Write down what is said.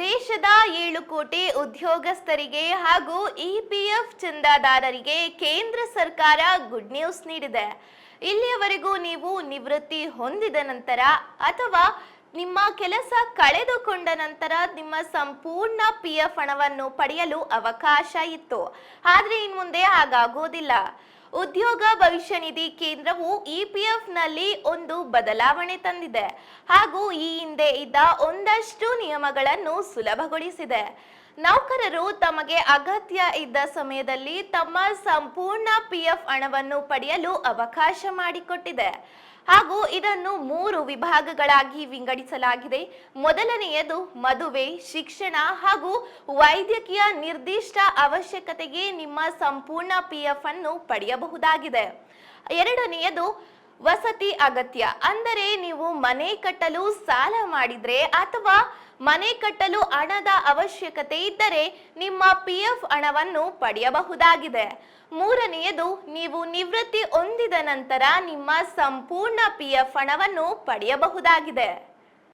ದೇಶದ ಏಳು ಕೋಟಿ ಉದ್ಯೋಗಸ್ಥರಿಗೆ ಹಾಗೂ ಇಪಿಎಫ್ ಚಂದಾದಾರರಿಗೆ ಕೇಂದ್ರ ಸರ್ಕಾರ ಗುಡ್ ನ್ಯೂಸ್ ನೀಡಿದೆ. ಇಲ್ಲಿಯವರೆಗೂ ನೀವು ನಿವೃತ್ತಿ ಹೊಂದಿದ ನಂತರ ಅಥವಾ ನಿಮ್ಮ ಕೆಲಸ ಕಳೆದುಕೊಂಡ ನಂತರ ನಿಮ್ಮ ಸಂಪೂರ್ಣ ಪಿ ಎಫ್ ಹಣವನ್ನು ಪಡೆಯಲು ಅವಕಾಶ ಇತ್ತು. ಆದರೆ ಇನ್ನು ಮುಂದೆ ಹಾಗಾಗೋದಿಲ್ಲ ಉದ್ಯೋಗ ಭವಿಷ್ಯ ನಿಧಿ ಕೇಂದ್ರವು ಇಪಿಎಫ್ನಲ್ಲಿ ಒಂದು ಬದಲಾವಣೆ ತಂದಿದೆ ಹಾಗೂ ಈ ಹಿಂದೆ ಇದ್ದ ಒಂದಷ್ಟು ನಿಯಮಗಳನ್ನು ಸುಲಭಗೊಳಿಸಿದೆ. ನೌಕರರು ತಮಗೆ ಅಗತ್ಯ ಇದ್ದ ಸಮಯದಲ್ಲಿ ತಮ್ಮ ಸಂಪೂರ್ಣ ಪಿಎಫ್ ಹಣವನ್ನು ಪಡೆಯಲು ಅವಕಾಶ ಮಾಡಿಕೊಟ್ಟಿದೆ. ಹಾಗೂ ಇದನ್ನು ಮೂರು ವಿಭಾಗಗಳಾಗಿ ವಿಂಗಡಿಸಲಾಗಿದೆ. ಮೊದಲನೆಯದು ಮದುವೆ, ಶಿಕ್ಷಣ ಹಾಗೂ ವೈದ್ಯಕೀಯ ನಿರ್ದಿಷ್ಟ ಅವಶ್ಯಕತೆಗೆ ನಿಮ್ಮ ಸಂಪೂರ್ಣ ಪಿಎಫ್ ಅನ್ನು ಪಡೆಯಬಹುದಾಗಿದೆ. ಎರಡನೆಯದು ವಸತಿ ಅಗತ್ಯ. ಅಂದರೆ ನೀವು ಮನೆ ಕಟ್ಟಲು ಸಾಲ ಮಾಡಿದ್ರೆ ಅಥವಾ ಮನೆ ಕಟ್ಟಲು ಹಣದ ಅವಶ್ಯಕತೆ ಇದ್ದರೆ ನಿಮ್ಮ ಪಿ ಎಫ್ ಹಣವನ್ನು ಪಡೆಯಬಹುದಾಗಿದೆ. ಮೂರನೆಯದು, ನೀವು ನಿವೃತ್ತಿ ಹೊಂದಿದ ನಂತರ ನಿಮ್ಮ ಸಂಪೂರ್ಣ ಪಿ ಎಫ್ ಹಣವನ್ನು ಪಡೆಯಬಹುದಾಗಿದೆ.